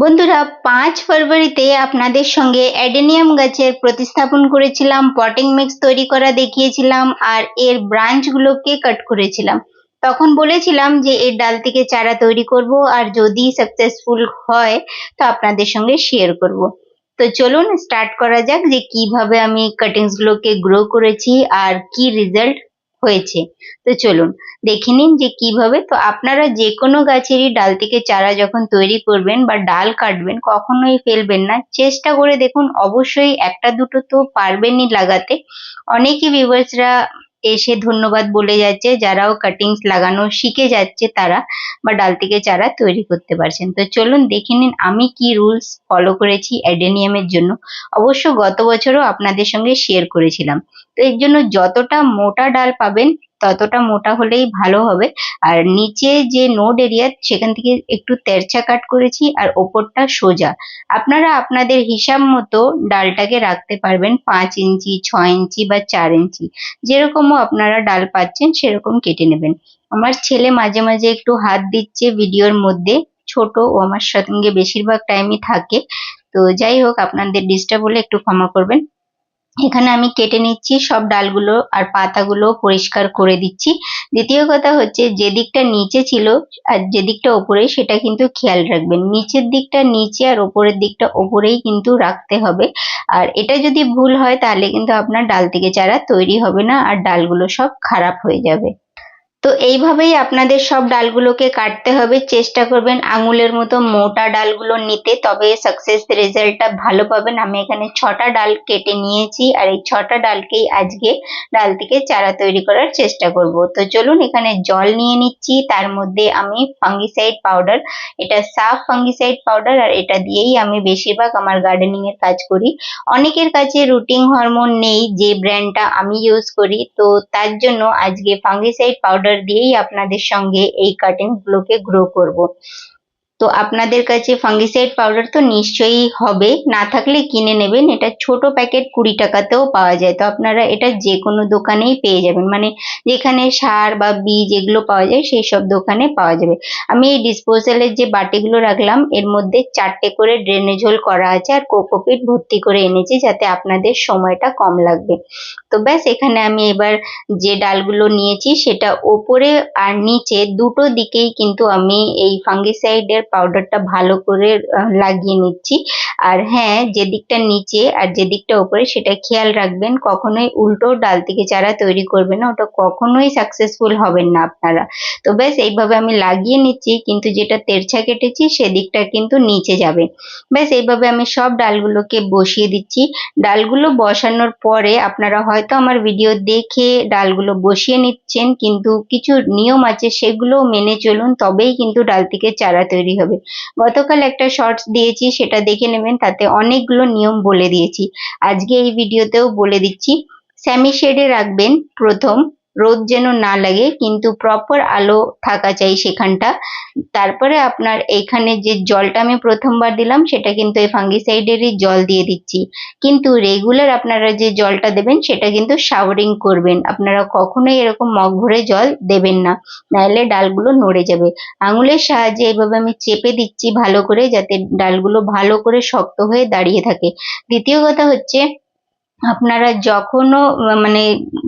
বন্ধুরা, পাঁচ ফেব্রুয়ারিতে আপনাদের সঙ্গে অ্যাডেনিয়াম গাছের প্রতিস্থাপন করেছিলাম, পটিং মিক্স তৈরি করা দেখিয়েছিলাম, আর এর ব্রাঞ্চগুলোকে কাট করেছিলাম। তখন বলেছিলাম যে, এর ডাল থেকে চারা তৈরি করব, আর যদি সাকসেসফুল হয়, তো আপনাদের সঙ্গে শেয়ার করব। তো চলুন স্টার্ট করা যাক যে, কীভাবে আমি কাটিংসগুলোকে গ্রো করেছি, আর কি রেজাল্ট হয়েছে। তো চলুন, দেখে নিন যে কীভাবে। তো আপনারা যে কোনো গাছেরই ডাল থেকে চারা যখন তৈরি করবেন বা ডাল কাটবেন, কখনোই ফেলবেন না। চেষ্টা করে দেখুন, অবশ্যই একটা দুটো তো পারবেনই লাগাতে। অনেকই ভিউয়ার্সরা এসে ধন্যবাদ বলে যাচ্ছে, যারাও কাটিংস লাগানো শিখে যাচ্ছে তারা বা ডাল থেকে চারা তৈরি করতে পারছেন। তো চলুন দেখে নিন আমি কি রুলস ফলো করেছি অ্যাডেনিয়ামের জন্য। অবশ্য গত বছরও আপনাদের সঙ্গে শেয়ার করেছিলাম। তো এর জন্য যতটা মোটা ডাল পাবেন ততটা মোটা হলেই ভালো হবে। আর নিচে যে নোড এরিয়া সেখান থেকে একটু তেরছা কাট করেছি আর ওপরটা সোজা। আপনারা আপনাদের হিসাব মতো ডালটাকে রাখতে পারবেন পাঁচ ইঞ্চি ছ ইঞ্চি বা চার ইঞ্চি। যেরকমও আপনারা ডাল পাচ্ছেন, সেরকম কেটে নেবেন। আমার ছেলে মাঝে মাঝে একটু হাত দিচ্ছে ভিডিওর মধ্যে, ছোট, ও আমার সঙ্গে বেশিরভাগ টাইমই থাকে। তো যাই হোক, আপনাদের ডিস্টার্ব হলে একটু ক্ষমা করবেন। এখানে আমি কেটে নিচ্ছি সব ডালগুলো আর পাতাগুলো পরিষ্কার করে দিচ্ছি। দ্বিতীয় কথা হচ্ছে, যে দিকটা নিচে ছিল আর যে দিকটা ওপরে, সেটা কিন্তু খেয়াল রাখবেন। নিচের দিকটা নিচে আর ওপরের দিকটা ওপরেই কিন্তু রাখতে হবে। আর এটা যদি ভুল হয়, তাহলে কিন্তু আপনার ডাল থেকে চারা তৈরি হবে না আর ডালগুলো সব খারাপ হয়ে যাবে। তো এইভাবেই আপনাদের সব ডালগুলোকে কাটতে হবে। চেষ্টা করবেন আঙুলের মতো মোটা ডালগুলো নিতে, তবে সাকসেস রেজাল্টটা ভালো পাবেন। আমি এখানে ছটা ডাল কেটে নিয়েছি, আর এই ছটা ডালকেই আজকে ডাল থেকে চারা তৈরি করার চেষ্টা করব। তো চলুন এখানে জল নিয়ে নিচ্ছি, তার মধ্যে আমি ফাঙ্গিসাইড পাউডার এটা সাফ ফাঙ্গিসাইড পাউডার আর এটা দিয়েই আমি বেশিরভাগ আমার গার্ডেনিং এর কাজ করি। অনেকের কাছে রুটিং হরমোন নেই, যে ব্র্যান্ডটা আমি ইউজ করি, তো তার জন্য আজকে ফাঙ্গিসাইড পাউডার পাউডার দিয়েই আপনাদের সঙ্গে এই কাটিং গুলোকে গ্রো করব। তো আপনাদের কাছে ফাঙ্গিসাইড পাউডার তো নিশ্চয়ই হবে। না থাকলে কিনে নেবেন। এটা ছোট প্যাকেট কুড়ি টাকাতেও পাওয়া যায়। তো আপনারা এটা যে কোনো দোকানেই পেয়ে যাবেন। মানে যেখানে সার বা বীজ এগুলো পাওয়া যায় সেই সব দোকানে পাওয়া যাবে। আমি এই ডিসপোজালের যে বাটিগুলো রাখলাম, এর মধ্যে চারটে করে ড্রেনেজ হোল করা আছে আর কোকোপিট ভর্তি করে এনেছি যাতে আপনাদের সময়টা কম লাগবে। তো ব্যাস, এখানে আমি এবার যে ডালগুলো নিয়েছি, সেটা ওপরে আর নিচে দুটো দিকেই কিন্তু আমি এই ফাঙ্গিসাইডের পাউডারটা ভালো করে লাগিয়ে নিচ্ছি। আর হ্যাঁ যে দিকটা নিচে আর যে দিকটা উপরে সেটা খেয়াল রাখবেন, কখনোই উল্টো ডাল থেকে চারা তৈরি করবেন না, ওটা কখনোই সাকসেসফুল হবেন না আপনারা। তো ব্যাস, এইভাবে আমি লাগিয়ে নিচ্ছি, কিন্তু যেটা তেরছা কেটেছি সেদিকটা কিন্তু নিচে যাবে। ব্যাস, এইভাবে আমি সব ডালগুলোকে বসিয়ে দিচ্ছি। ডালগুলো বসানোর পরে আপনারা হয়তো আমার ভিডিও দেখে ডালগুলো বসিয়ে নিচ্ছেন, কিন্তু কিছু নিয়ম আছে সেগুলো মেনে চলুন, তবেই কিন্তু ডাল থেকে চারা তৈরি হবে। গতকাল একটা শর্টস দিয়েছি, সেটা দেখে নেবেন, তাতে অনেকগুলো নিয়ম বলে দিয়েছি। আজকে এই ভিডিওতেও বলে দিচ্ছি। স্যামি শেডে রাখবেন প্রথম। রোদ যেন না লাগে, কিন্তু প্রপার আলো থাকা চাই সেখানটা। তারপরে আপনার এখানে যে জলটা আমি প্রথমবার দিলাম, সেটা কিন্তু এই ফাঙ্গিসাইডেরই জল দিয়ে দিচ্ছি। কিন্তু রেগুলার আপনারা যে জলটা দেবেন, সেটা কিন্তু শাওয়ারিং করবেন। আপনারা কখনোই এরকম মগ ভরে জল দেবেন না, নাহলে ডালগুলো নড়ে যাবে। আঙুলের সাহায্যে এইভাবে আমি চেপে দিচ্ছি ভালো করে, যাতে ডালগুলো ভালো করে শক্ত হয়ে দাঁড়িয়ে থাকে। দ্বিতীয় কথা হচ্ছে, আপনারা যখনও মানে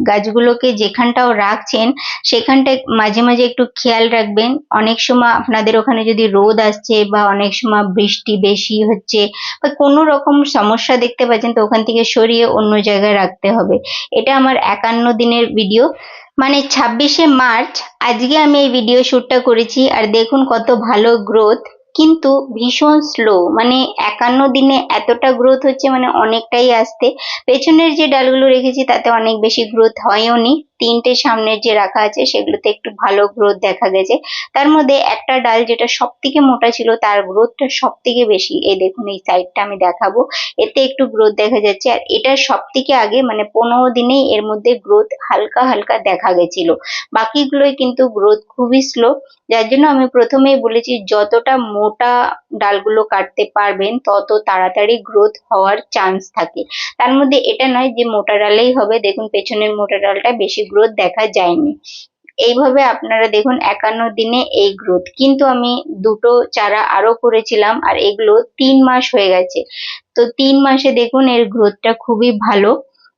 গাছগুলোকে যেখানটাও রাখছেন, সেখানটায় মাঝে মাঝে একটু খেয়াল রাখবেন। অনেক সময় আপনাদের ওখানে যদি রোদ আসছে বা অনেক সময় বৃষ্টি বেশি হচ্ছে বা কোনো রকম সমস্যা দেখতে পাচ্ছেন, তো ওখান থেকে সরিয়ে অন্য জায়গায় রাখতে হবে। এটা আমার একান্ন দিনের ভিডিও। মানে ছাব্বিশে মার্চ, আজকে আমি এই ভিডিও শ্যুটটা করেছি। আর দেখুন কত ভালো গ্রোথ। কিন্তু ভীষণ স্লো মানে একান্ন দিনে এতটা গ্রোথ হচ্ছে মানে অনেকটাই আসতে। পেছনের যে ডালগুলো রেখেছি তাতে অনেক বেশি গ্রোথ হয়ও নি তিনটে সামনের যে রাখা আছে সেগুলোতে একটু ভালো গ্রোথ দেখা গেছে। তার মধ্যে একটা ডাল যেটা সব থেকে মোটা ছিল তার গ্রোথটা সব থেকে বেশি। এই দেখুন, এই সাইডটা আমি দেখাবো। এতে একটু গ্রোথ দেখা যাচ্ছে। আর এটা সব থেকে আগে মানে পনেরো দিনেই এর মধ্যে গ্রোথ হালকা হালকা দেখা গেছিল। বাকিগুলোই কিন্তু গ্রোথ খুবই স্লো যার জন্য আমি প্রথমেই বলেছি, যতটা মোটা ডালগুলো কাটতে পারবেন, তত তাড়াতাড়ি গ্রোথ হওয়ার চান্স থাকে। তার মধ্যে এটা নয় যে মোটা ডালেই হবে, দেখুন পেছনের মোটা ডালটা বেশি গ্রোথ দেখা যায়নি। এইভাবে আপনারা দেখুন একান্ন দিনে এই গ্রোথ কিন্তু আমি দুটো চারা আরও করেছিলাম আর এগুলো তিন মাস হয়ে গেছে। তো তিন মাসে দেখুন এর গ্রোথটা খুবই ভালো।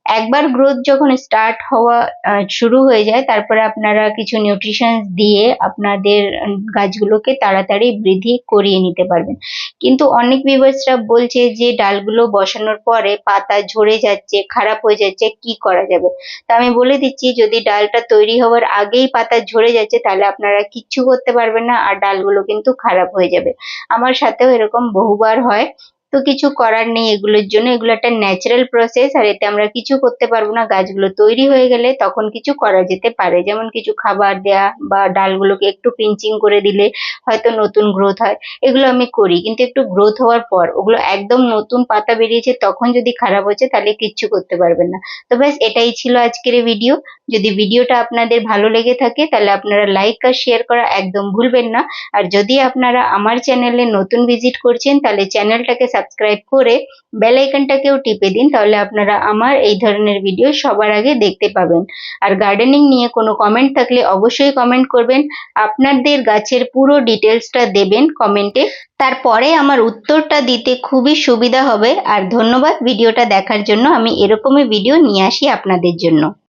একবার গ্রোথ যখন স্টার্ট হওয়া শুরু হয়ে যায়, তারপরে আপনারা কিছু নিউট্রিশন দিয়ে আপনাদের গাছগুলোকে তাড়াতাড়ি বৃদ্ধি করিয়ে নিতে পারবেন। কিন্তু অনেক ভিউয়ার্সরা বলছে যে, ডালগুলো বসানোর পরে পাতা ঝরে যাচ্ছে, খারাপ হয়ে যাচ্ছে, কি করা যাবে? তা আমি বলে দিচ্ছি, যদি ডালটা তৈরি হওয়ার আগেই পাতা ঝরে যাচ্ছে, তাহলে আপনারা কিচ্ছু করতে পারবেন না, আর ডালগুলো কিন্তু খারাপ হয়ে যাবে। আমার সাথেও এরকম বহুবার হয়। তো কিছু করার নেই এগুলোর জন্য। এগুলো একটা ন্যাচারাল প্রসেস আর এতে আমরা কিছু করতে পারব না। গাছগুলো তৈরি হয়ে গেলে তখন কিছু করা যেতে পারে। যেমন কিছু খাবার দেয়া বা ডালগুলোকে একটু পিঞ্চিং করে দিলে হয়তো নতুন গ্রোথ হয়। এগুলো আমি করি। কিন্তু একটু গ্রোথ হওয়ার পর ওগুলো একদম নতুন পাতা বেরিয়েছে, তখন যদি খারাপ হচ্ছে তাহলে কিচ্ছু করতে পারবেন না। তো ব্যাস, এটাই ছিল আজকের ভিডিও যদি ভিডিওটা আপনাদের ভালো লেগে থাকে তাহলে আপনারা লাইক আর শেয়ার করা একদম ভুলবেন না। আর যদি আপনারা আমার চ্যানেলে নতুন ভিজিট করছেন তাহলে চ্যানেলটাকে সাবস্ক্রাইব করে বেল আইকনটাকেও টিপে দিন, তাহলে আপনারা আমার এই ধরনের ভিডিও সবার আগে দেখতে পাবেন। আর গার্ডেনিং নিয়ে কোনো কমেন্ট থাকলে অবশ্যই কমেন্ট করবেন। আপনাদের গাছের পুরো ডিটেলসটা দেবেন কমেন্টে তারপরে আমার উত্তরটা দিতে খুবই সুবিধা হবে। আর ধন্যবাদ ভিডিওটা দেখার জন্য। আমি এরকমই ভিডিও নিয়ে আসি আপনাদের জন্য।